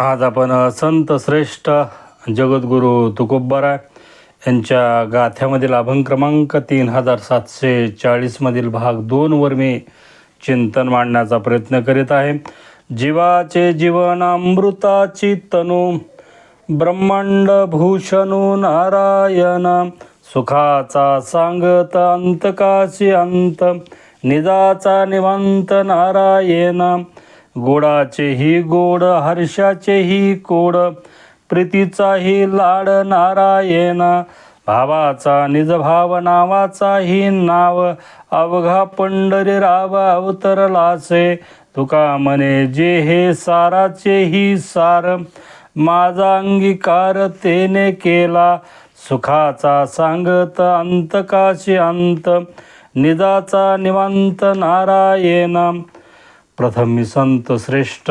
आज आपण संत श्रेष्ठ जगद्गुरू तुकोब्बारा यांच्या गाथ्यामधील अभंग क्रमांक तीन हजार सातशे चाळीसमधील भाग दोनवर मी चिंतन मांडण्याचा प्रयत्न करीत आहे. जीवाचे जीवन अमृताची तनू ब्रह्मांड भूषणू नारायण सुखाचा सांगत अंतकाशी अंत निजाचा निवांत नारायण गोडाचेही गोड हर्षाचेही कोड. प्रीतीचाही लाड नारायण. भावाचा निजभाव नावाचाही नाव. अवघा पंढरी राव अवतरलासे तुका म्हणे जे हे साराचेही सार. माझा अंगीकार तेने केला. सुखाचा सांगत अंतकाशी अंत. निजाचा निवांत नारायण. प्रथम मी संत श्रेष्ठ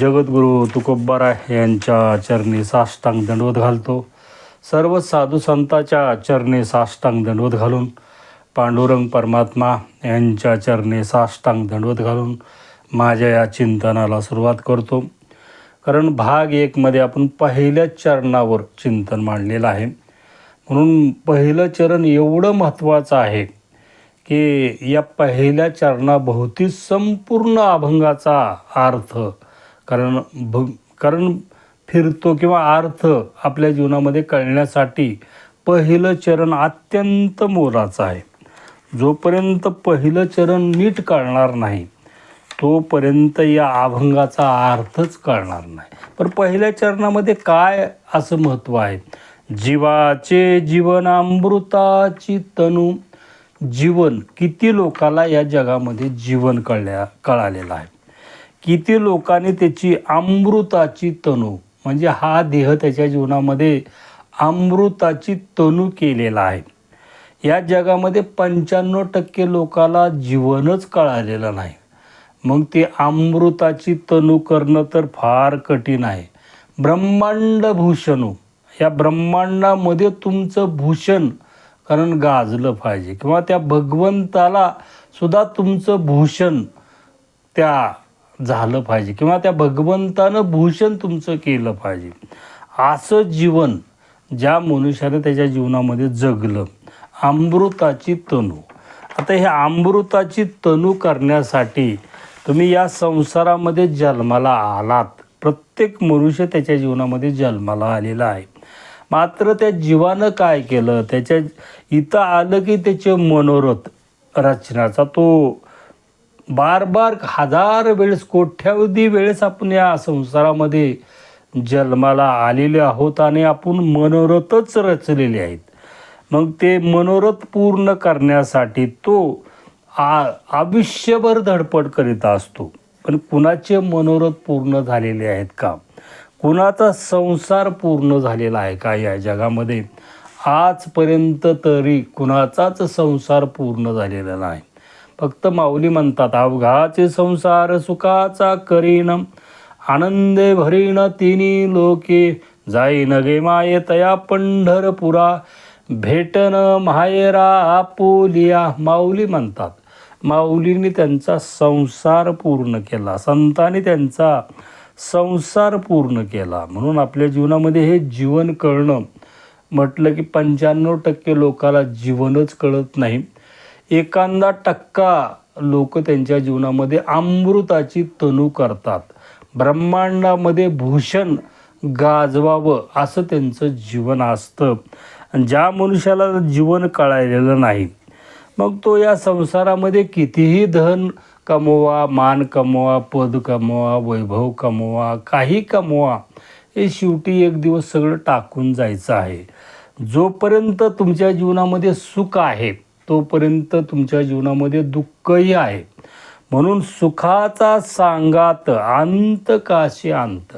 जगद्गुरू तुकोब्बारा यांच्या चरणी साष्टांग दंडवत घालतो. सर्व साधू संताच्या चरणी साष्टांग दंडवत घालून पांडुरंग परमात्मा यांच्या चरणी साष्टांग दंडवत घालून माझ्या या चिंतनाला सुरुवात करतो. कारण भाग एकमध्ये आपण पहिल्या चरणावर चिंतन मांडलेलं आहे. म्हणून पहिलं चरण एवढं महत्त्वाचं आहे की या पहिल्या चरणाभोवती संपूर्ण अभंगाचा अर्थ कारण भ कारण फिरतो किंवा अर्थ आपल्या जीवनामध्ये कळण्यासाठी पहिलं चरण अत्यंत मोलाचं आहे. जोपर्यंत पहिलं चरण नीट कळणार नाही तोपर्यंत या अभंगाचा अर्थच कळणार नाही. पण पहिल्या चरणामध्ये काय असं महत्त्व आहे? जीवाचे जीवन अमृताची तनू जीवन किती लोकाला या जगामध्ये जीवन कळल्या कळालेलं आहे. किती लोकांनी त्याची अमृताची तणू म्हणजे हा देह त्याच्या जीवनामध्ये अमृताची तणू केलेला आहे. या जगामध्ये पंच्याण्णव टक्के लोकाला जीवनच कळालेलं नाही. मग ते अमृताची तणू करणं तर फार कठीण आहे. ब्रह्मांड भूषणू. या ब्रह्मांडामध्ये तुमचं भूषण कारण गाजलं पाहिजे. किंवा त्या भगवंताला सुद्धा तुमचं भूषण त्या झालं पाहिजे. किंवा त्या भगवंतानं भूषण तुमचं केलं पाहिजे. असं जीवन ज्या मनुष्यानं त्याच्या जीवनामध्ये जगलं अमृताची तणू आता हे अमृताची तणू करण्यासाठी तुम्ही या संसारामध्ये जन्माला आलात. प्रत्येक मनुष्य त्याच्या जीवनामध्ये जन्माला आलेला आहे. मात्र त्या जीवानं काय केलं? त्याच्या इथं आलं की त्याचे मनोरथ रचनाचा तो बार बार हजार वेळेस कोट्यावधी वेळेस आपण या संसारामध्ये जन्माला आलेले आहोत आणि आपण मनोरथच रचलेले आहेत. मग ते मनोरथ पूर्ण करण्यासाठी तो आ आयुष्यभर धडपड करीत असतो. पण कुणाचे मनोरथ पूर्ण झालेले आहेत का? कुणाचा संसार पूर्ण झालेला आहे का या जगामध्ये? आजपर्यंत तरी कुणाचाच संसार पूर्ण झालेला नाही. फक्त माऊली म्हणतात अवघाचे संसार सुखाचा करीन आनंदे भरीन तिनी लोके जाईन गे माये तया पंढरपुरा भेटन मायरा आपुलिया. माऊली म्हणतात. माऊलींनी त्यांचा संसार पूर्ण केला संतांनी त्यांचा संसार पूर्ण केला. म्हणून आपल्या जीवनामध्ये हे जीवन कळणं म्हटलं की पंच्याण्णव टक्के लोकाला जीवनच कळत नाही. एखादा टक्का लोक त्यांच्या जीवनामध्ये अमृताची तणू करतात. ब्रह्मांडामध्ये भूषण गाजवावं असं त्यांचं जीवन असतं. आणि ज्या मनुष्याला जीवन कळालेलं नाही मग तो या संसारामध्ये कितीही धन कमवा मान कमवा पद कमवा वैभव कमवा काही कमवा हे शेवटी एक दिवस सगळं टाकून जायचं आहे. जोपर्यंत तुमच्या जीवनामध्ये सुख आहे तोपर्यंत तुमच्या जीवनामध्ये दुःखही आहे. म्हणून सुखाचा सांगात अंत काशी अंत.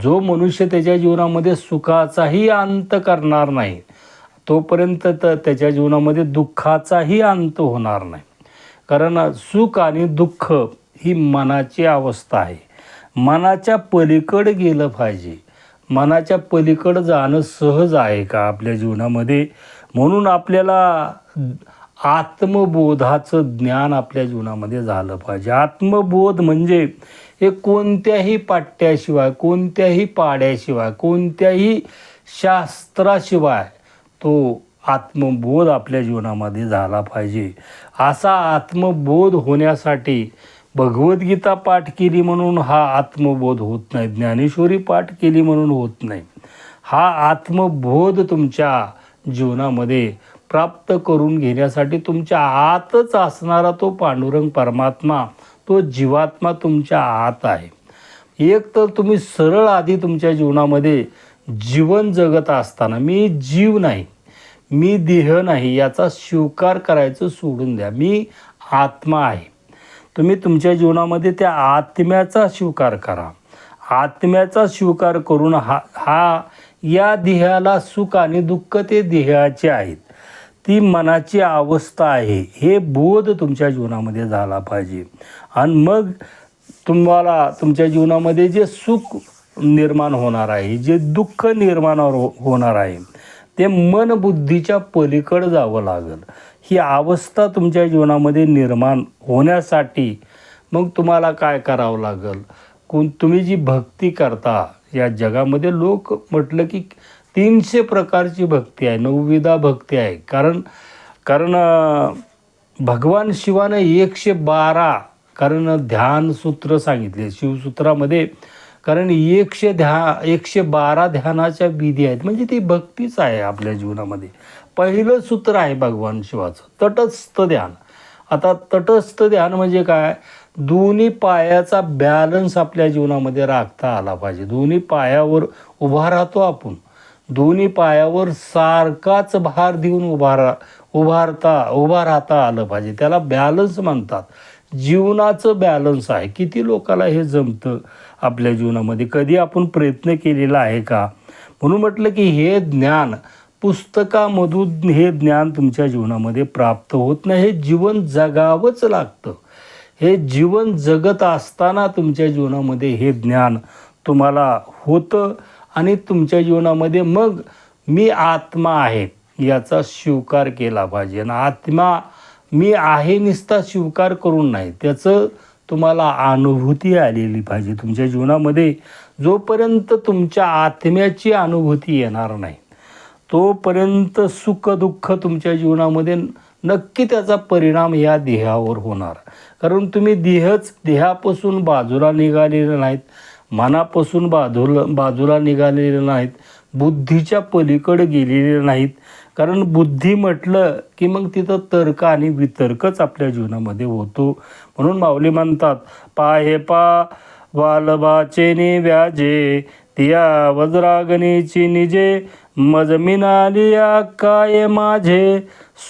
जो मनुष्य त्याच्या जीवनामध्ये सुखाचाही अंत करणार नाही तोपर्यंत तर त्याच्या जीवनामध्ये दुःखाचाही अंत होणार नाही. कारण सुख आणि दुःख ही मनाची अवस्था आहे. मनाच्या पलीकडे गेलं पाहिजे. मनाच्या पलीकडं जाणं सहज आहे का आपल्या जीवनामध्ये? म्हणून आपल्याला आत्मबोधाचं ज्ञान आपल्या जीवनामध्ये झालं पाहिजे. आत्मबोध म्हणजे हे कोणत्याही पाट्याशिवाय कोणत्याही पाड्याशिवाय कोणत्याही शास्त्राशिवाय तो आत्मबोध आपल्या जीवनामध्ये झाला पाहिजे. असा आत्मबोध होण्यासाठी भगवद्गीता पाठ केली म्हणून हा आत्मबोध होत नाही. ज्ञानेश्वरी पाठ केली म्हणून होत नाही. हा आत्मबोध तुमच्या जीवनामध्ये प्राप्त करून घेण्यासाठी तुमच्या आतच असणारा तो पांडुरंग परमात्मा तो जीवात्मा तुमच्या आत आहे. एक तर तुम्ही सरळ आधी तुमच्या जीवनामध्ये जीवन जगत असताना मी जीव नाही मी देह नाही याचा स्वीकार करायचं सोडून द्या. मी आत्मा आहे. तुम्ही तुमच्या जीवनामध्ये त्या आत्म्याचा स्वीकार करा. आत्म्याचा स्वीकार करून हा हा या देहाला सुख आणि दुःख ते देहाचे आहेत. ती मनाची अवस्था आहे. हे बोध तुमच्या जीवनामध्ये झाला पाहिजे. आणि मग तुम्हाला तुमच्या जीवनामध्ये जे सुख निर्माण होणार आहे जे दुःख निर्माण हो- होणार आहे ते मन बुद्धीच्या पलीकडे जावं लागेल. ही अवस्था तुमच्या जीवनामध्ये निर्माण होण्यासाठी मग तुम्हाला काय करावं लागेल? कोण तुम्ही जी भक्ती करता या जगामध्ये लोक म्हटलं की तीनशे प्रकारची भक्ती आहे नवविधा भक्ती आहे. कारण कारण भगवान शिवानं एकशे बारा कारण ध्यानसूत्र सांगितले. शिवसूत्रामध्ये कारण एकशे ध्या एकशे बारा ध्यानाच्या विधी आहेत. म्हणजे ती भक्तीच आहे आपल्या जीवनामध्ये. पहिलं सूत्र आहे भगवान शिवाचं तटस्थ ध्यान. आता तटस्थ ध्यान म्हणजे काय? दोन्ही पायाचा बॅलन्स आपल्या जीवनामध्ये राखता आला पाहिजे. दोन्ही पायावर उभा राहतो आपण. दोन्ही पायावर सारखाच भार देऊन उभा रा उभारता उभा राहता आलं पाहिजे. त्याला बॅलन्स म्हणतात. जीवनाचं बॅलन्स आहे. किती लोकाला हे जमतं? आपल्या जीवनामध्ये कधी आपण प्रयत्न केलेला आहे का? म्हणून म्हटलं की हे ज्ञान पुस्तकामधून हे ज्ञान तुमच्या जीवनामध्ये प्राप्त होत नाही. हे जीवन जगावंच लागतं. हे जीवन जगत असताना तुमच्या जीवनामध्ये हे ज्ञान तुम्हाला होतं आणि तुमच्या जीवनामध्ये मग मी आत्मा आहे याचा स्वीकार केला पाहिजे. आणि आत्मा मी आहे निस्ता स्वीकार करून नाही. त्याचं तुम्हाला अनुभूती आलेली पाहिजे. तुमच्या जीवनामध्ये जोपर्यंत तुमच्या आत्म्याची अनुभूती येणार नाही तोपर्यंत सुख दुःख तुमच्या जीवनामध्ये नक्की त्याचा परिणाम या देहावर होणार. कारण तुम्ही देहच देहापासून बाजूला निघालेले नाहीत मनापासून बाजूला बाजूला निघालेले नाहीत बुद्धीच्या पलीकडे गेलेले नाहीत कारण बुद्धी म्हटलं की मग तिथं तर्क आणि वितर्कच आपल्या जीवनामध्ये होतो. म्हणून माऊली म्हणतात पाहे पा वालबाचे नि व्याजे तिया वज्रागणीची निजे मज मिनालिया काय माझे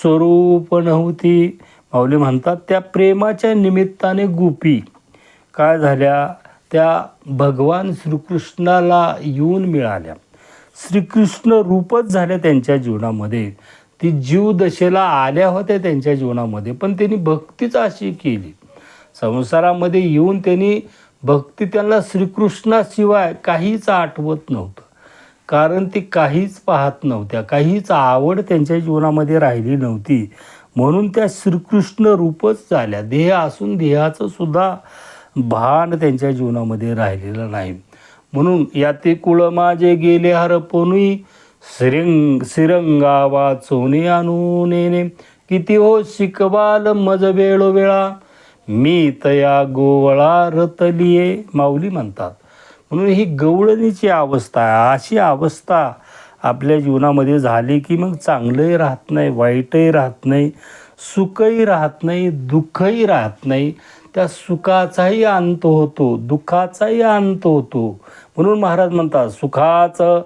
स्वरूप नव्हती. माऊली म्हणतात त्या प्रेमाच्या निमित्ताने गुपी. काय झाल्या? त्या भगवान श्रीकृष्णाला येऊन मिळाल्या. श्रीकृष्ण रूपच झाल्या त्यांच्या जीवनामध्ये. ती जीवदशेला आल्या होत्या त्यांच्या जीवनामध्ये पण त्यांनी भक्तीच अशी केली. संसारामध्ये येऊन त्यांनी भक्ती त्यांना श्रीकृष्णाशिवाय काहीच आठवत नव्हतं. कारण ती काहीच पाहत नव्हत्या काहीच आवड त्यांच्या जीवनामध्ये राहिली नव्हती. म्हणून त्या श्रीकृष्ण रूपच झाल्या. देह असून देहाचं सुद्धा भान त्यांच्या जीवनामध्ये राहिलेलं नाही. म्हणून याते कुळ माझे गेले हरपणुई श्रिंग श्रीरंगा आणू आणून किती हो शिकवाल मज वेळोवेळा मी तया गोवळा रतलिये माऊली म्हणतात. म्हणून ही गवळणीची अवस्था आहे अशी अवस्था आपल्या जीवनामध्ये झाली की मग चांगलंही राहत नाही वाईटही राहत नाही सुखही राहत नाही दुःखही राहत नाही. त्या सुखाचाही अंत होतो दुःखाचाही अंत होतो. म्हणून महाराज म्हणतात सुखाचं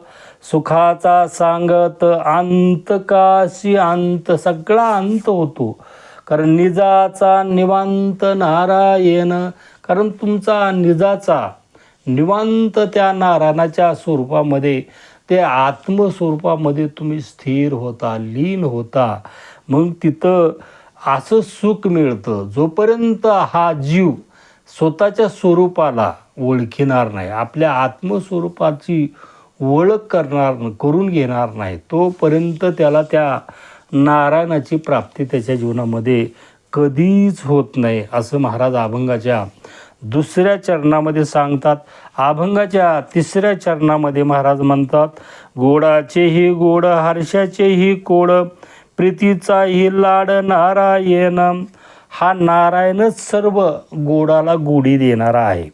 सुखाचा सांगत अंत काशी अंत सगळा अंत होतो. कारण निजाचा निवांत नारायण कारण तुमचा निजाचा निवांत त्या नारायणाच्या स्वरूपामध्ये ते आत्मस्वरूपामध्ये तुम्ही स्थिर होता लीन होता. मग तिथं असं सुख मिळतं जोपर्यंत हा जीव स्वतःच्या स्वरूपाला ओळखिणार नाही आपल्या आत्मस्वरूपाची ओळख करणार करून घेणार नाही तोपर्यंत त्याला त्या नारायणाची प्राप्ती त्याच्या जीवनामध्ये कधीच होत नाही असं महाराज अभंगाच्या दुसऱ्या चरणामध्ये सांगतात. अभंगाच्या तिसऱ्या चरणामध्ये महाराज म्हणतात गोडाचेही गोड हर्षाचेही कोड प्रीतीचा ही लाड नारायण हा नारायणच सर्व गोडाला गोडी देणारा आहे.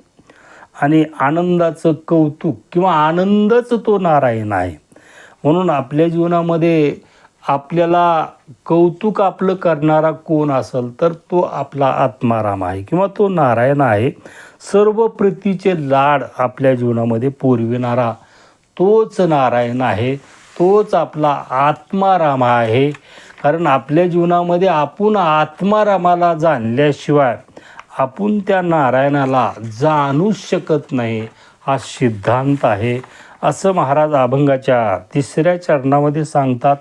आणि आनंदाचं कौतुक किंवा आनंदच तो नारायण आहे. म्हणून आपल्या जीवनामध्ये आपल्याला कौतुक आपलं करणारा कोण असेल तर तो आपला आत्माराम आहे किंवा तो नारायण आहे. सर्व प्रीतीचे लाड आपल्या जीवनामध्ये पुरविणारा तोच नारायण आहे. तोच आपला आत्माराम आहे. कारण आपल्या जीवनामध्ये आपण आत्मारामाला जाणल्याशिवाय आपण त्या नारायणाला जाणूच शकत नाही हा सिद्धांत आहे. असं महाराज अभंगाच्या तिसऱ्या चरणामध्ये सांगतात.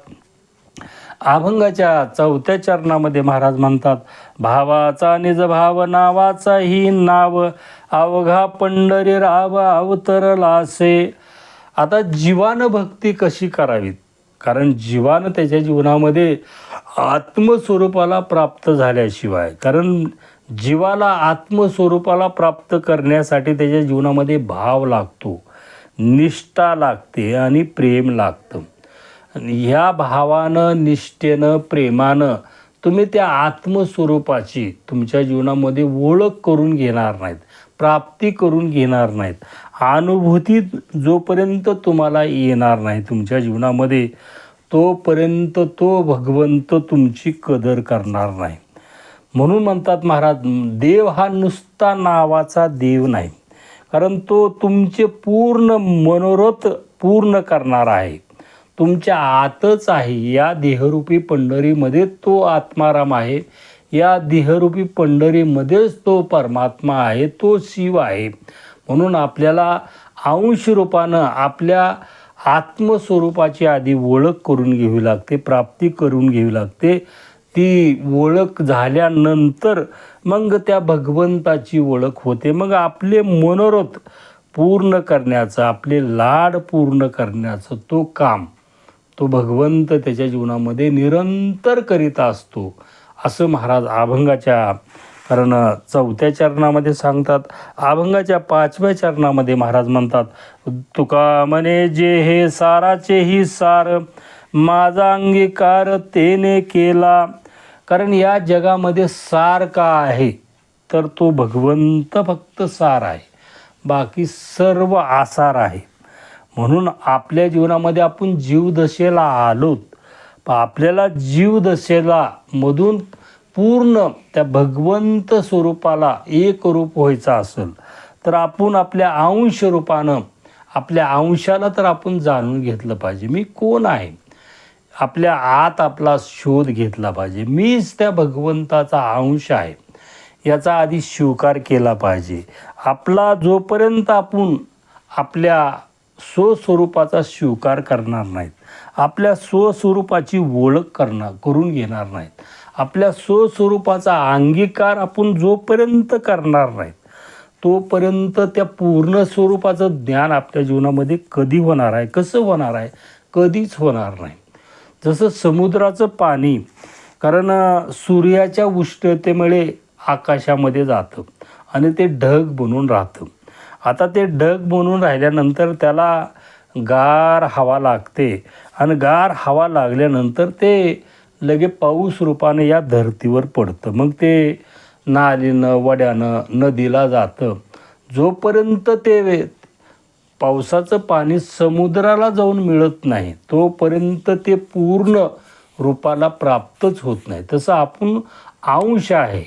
अभंगाच्या चौथ्या चरणामध्ये महाराज म्हणतात भावाचा निज भाव नावाचा ही नाव अवघा पंढरी राव अवतरलासे आता जीवानं भक्ती कशी करावीत? कारण जीवानं त्याच्या जीवनामध्ये आत्मस्वरूपाला प्राप्त झाल्याशिवाय कारण जीवाला आत्मस्वरूपाला प्राप्त करण्यासाठी त्याच्या जीवनामध्ये भाव लागतो निष्ठा लागते आणि प्रेम लागतं. आणि ह्या भावानं निष्ठेनं प्रेमानं तुम्ही त्या आत्मस्वरूपाची तुमच्या जीवनामध्ये ओळख करून घेणार नाहीत प्राप्ती करून घेणार नाहीत. अनुभूती जोपर्यंत तुम्हाला येणार नाही तुमच्या जीवनामध्ये तोपर्यंत तो भगवंत तुमची कदर करणार नाही. म्हणून म्हणतात महाराज देव हा नुसता नावाचा देव नाही कारण तो तुमचे पूर्ण मनोरथ पूर्ण करणार आहे. तुमच्या आतच आहे. या देहरूपी पंढरीमध्ये तो आत्माराम आहे. या देहरूपी पंढरीमध्येच तो परमात्मा आहे. तो शिव आहे. म्हणून आपल्याला अंश रूपानं आपल्या आत्मस्वरूपाची आधी ओळख करून घ्यावी लागते प्राप्ती करून घ्यावी लागते. ती ओळख झाल्यानंतर मग त्या भगवंताची ओळख होते. मग आपले मनोरथ पूर्ण करण्याचं आपले लाड पूर्ण करण्याचं तो काम तो भगवंत त्याच्या जीवनामध्ये निरंतर करीत असतो. असं महाराज अभंगाच्या कारण चौथ्या चरणामध्ये सांगतात अभंगाच्या पाचव्या चरणामध्ये महाराज म्हणतात तुका म्हणे जे हे साराचेही सार माझा अंगीकार तेने केला. कारण या जगामध्ये सार का आहे? तर तो भगवंत फक्त सार आहे. बाकी सर्व आसार आहे. म्हणून आपल्या जीवनामध्ये आपण जीवदशेला आलोत. आपल्याला जीवदशेला मधून पूर्ण त्या भगवंत स्वरूपाला एक रूप व्हायचं असेल तर आपण आपल्या अंश रूपानं आपल्या अंशाला तर आपण जाणून घेतलं पाहिजे. मी कोण आहे? आपल्या आत आपला शोध घेतला पाहिजे. मीच त्या भगवंताचा अंश आहे. याचा आधी स्वीकार केला पाहिजे. आपला जोपर्यंत आपण आपल्या स्वस्वरूपाचा स्वीकार करणार नाहीत आपल्या स्वस्वरूपाची ओळख करणार करून घेणार नाहीत आपल्या स्वस्वरूपाचा अंगीकार आपण जोपर्यंत करणार नाहीत तोपर्यंत त्या पूर्ण स्वरूपाचं ज्ञान आपल्या जीवनामध्ये कधी होणार आहे कसं होणार आहे कधीच होणार नाही. जसं समुद्राचं पाणी कारण सूर्याच्या उष्णतेमुळे आकाशामध्ये जातं आणि ते ढग बनून राहतं. आता ते ढग बनून राहिल्यानंतर त्याला गार हवा लागते आणि गार हवा लागल्यानंतर ते लगे पाऊस रूपाने या धर्तीवर पडतं. मग ते नालीनं वड्यानं नदीला जातं. जोपर्यंत ते पावसाचं पाणी समुद्राला जाऊन मिळत नाही तोपर्यंत ते पूर्ण रूपाला प्राप्तच होत नाही. तसं आपण अंश आहे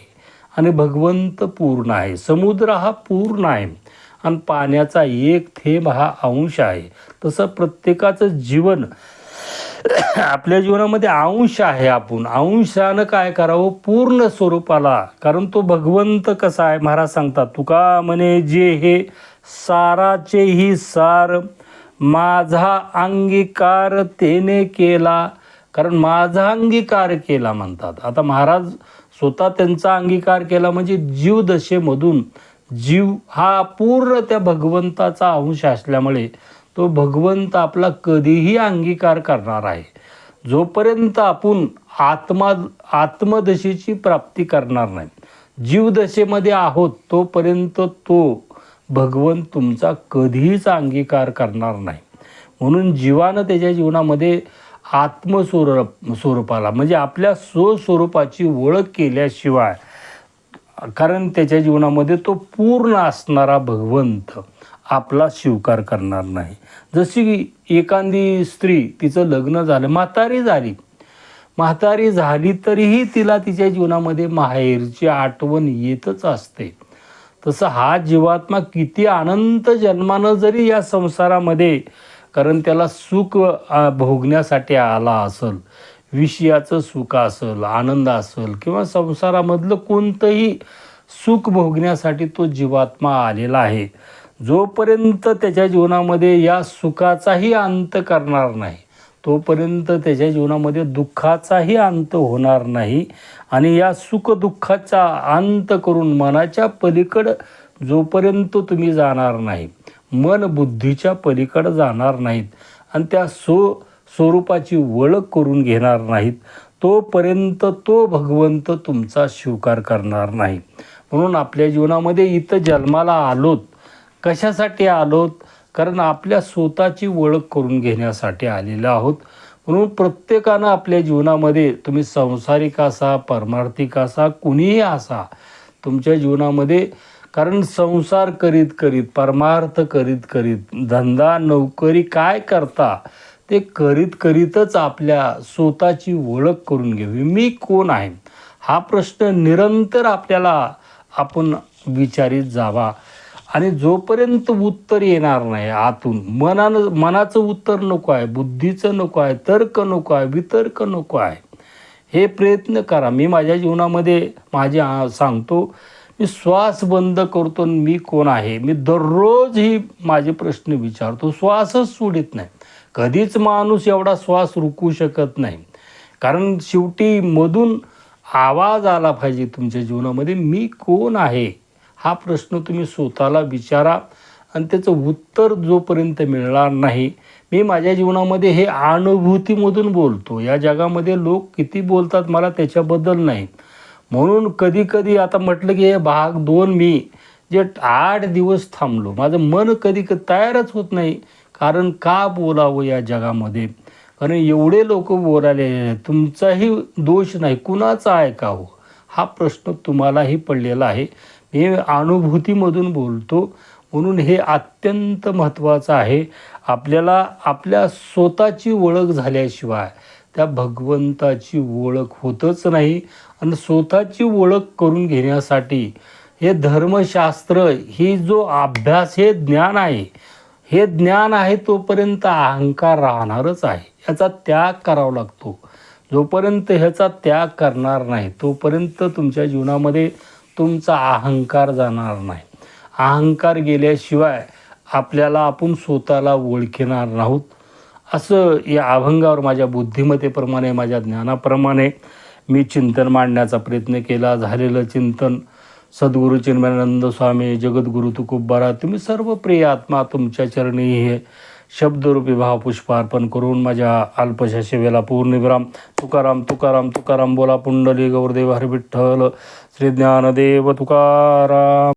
आणि भगवंत पूर्ण आहे. समुद्र हा पूर्ण आहे आणि पाण्याचा एक थेंब हा अंश आहे. तसं प्रत्येकाचं जीवन आपल्या जीवनामध्ये अंश आहे आपण. अंशानं काय करावं? पूर्ण स्वरूपाला. कारण तो भगवंत कसा आहे महाराज सांगतात तुका म्हणे जे हे साराचेही सार माझा अंगीकार तेने केला. कारण माझा अंगीकार केला म्हणतात. आता महाराज स्वतः त्यांचा अंगीकार केला म्हणजे जीवदशेमधून जीव हा पूर्ण त्या भगवंताचा अंश असल्यामुळे तो भगवंत आपला कधीही अंगीकार करणार आहे. जोपर्यंत आपण आत्मा आत्मदशेची प्राप्ती करणार नाही जीवदशेमध्ये आहोत तोपर्यंत तो भगवंत तुमचा कधीच अंगीकार करणार नाही. म्हणून जीवानं त्याच्या जीवनामध्ये आत्मस्वरूप स्वरूपाला म्हणजे आपल्या स्वस्वरूपाची ओळख केल्याशिवाय कारण त्याच्या जीवनामध्ये तो पूर्ण असणारा भगवंत आपला स्वीकार करणार नाही. जशी की एखादी स्त्री तिचं लग्न झालं म्हातारी झाली. म्हातारी झाली तरीही तिला तिच्या जीवनामध्ये माहेरची आठवण येतच असते. तसं हा जीवात्मा किती अनंत जन्मानं जरी या संसारामध्ये कारण त्याला सुख भोगण्यासाठी आला असेल विषयाचं सुख असेल आनंद असेल किंवा संसारामधलं कोणतंही सुख भोगण्यासाठी तो जीवात्मा आलेला आहे. जोपर्यंत त्याच्या जीवनामध्ये या सुखाचाही अंत करणार नाही तोपर्यंत त्याच्या जीवनामध्ये दुःखाचाही अंत होणार नाही आणि या सुखदुःखाचा अंत करून मनाच्या पलीकडं जोपर्यंत तुम्ही जाणार नाही मन बुद्धीच्या पलीकडं जाणार नाहीत आणि त्या सो स्वरूपाची ओळख करून घेणार नाहीत तोपर्यंत तो भगवंत तुमचा स्वीकार करणार नाही. म्हणून आपल्या जीवनामध्ये इथं जन्माला आलोत कशासाठी आलोत? कारण आपल्या स्वतःची ओळख करून घेण्यासाठी आलेलो आहोत. म्हणून प्रत्येकानं आपल्या जीवनामध्ये तुम्ही संसारिक असा परमार्थिक असा कुणीही असा तुमच्या जीवनामध्ये कारण संसार करीत करीत परमार्थ करीत करीत धंदा नोकरी काय करता ते करीत करीतच आपल्या स्वतःची ओळख करून घ्यावी. मी कोण आहे? हा प्रश्न निरंतर आपल्याला आपण विचारित जावा. आणि जोपर्यंत उत्तर येणार नाही आतून मनानं मनाचं उत्तर नको आहे बुद्धीचं नको आहे तर्क नको आहे वितर्क नको आहे हे प्रयत्न करा. मी माझ्या जीवनामध्ये माझे सांगतो मी श्वास बंद करतो आणि मी कोण आहे? मी दररोज ही माझे प्रश्न विचारतो. श्वासच सोडित नाही. कधीच माणूस एवढा श्वास रुकू शकत नाही. कारण शेवटी मधून आवाज आला पाहिजे तुमच्या जीवनामध्ये मी कोण आहे? हा प्रश्न तुम्ही स्वतःला विचारा आणि त्याचं उत्तर जोपर्यंत मिळणार नाही मी माझ्या जीवनामध्ये हे अनुभूतीमधून बोलतो. या जगामध्ये लोक किती बोलतात मला त्याच्याबद्दल नाही म्हणून कधीकधी आता म्हटलं की हे भाग दोन मी जे आठ दिवस थांबलो माझं मन कधी कधी तयारच होत नाही. कारण का बोलावं या जगामध्ये? कारण एवढे लोक बोलायले तुमचाही दोष नाही कुणाचा आहे का हो हा प्रश्न तुम्हालाही पडलेला आहे. हे अनुभूतीमधून बोलतो. म्हणून हे अत्यंत महत्त्वाचं आहे. आपल्याला आपल्या स्वतःची ओळख झाल्याशिवाय त्या भगवंताची ओळख होतच नाही. आणि स्वतःची ओळख करून घेण्यासाठी हे धर्मशास्त्र ही जो अभ्यास हे ज्ञान आहे हे ज्ञान आहे तोपर्यंत अहंकार राहणारच आहे. याचा त्याग करावा लागतो. जोपर्यंत ह्याचा त्याग करणार नाही तोपर्यंत तुमच्या जीवनामध्ये तुमचा अहंकार जाणार नाही. अहंकार गेल्याशिवाय आपल्याला आपण स्वतःला ओळखणार नाहोत. असं या अभंगावर माझ्या बुद्धिमत्तेप्रमाणे माझ्या ज्ञानाप्रमाणे मी चिंतन मांडण्याचा प्रयत्न केला. झालेलं चिंतन सद्गुरू चिन्मयानंद स्वामी जगद्गुरु तुकोबारा तुम्ही सर्व प्रिय आत्मा तुमच्या चरणी हे शब्दरूपी भावपुष्पार्पण करून माझ्या अल्पशा शिवेला पूर्णविराम तुकाराम तुकाराम तुकाराम बोला पुंडली गौरदेव हरविठ्ठल. श्री ज्ञानदेव तुकाराम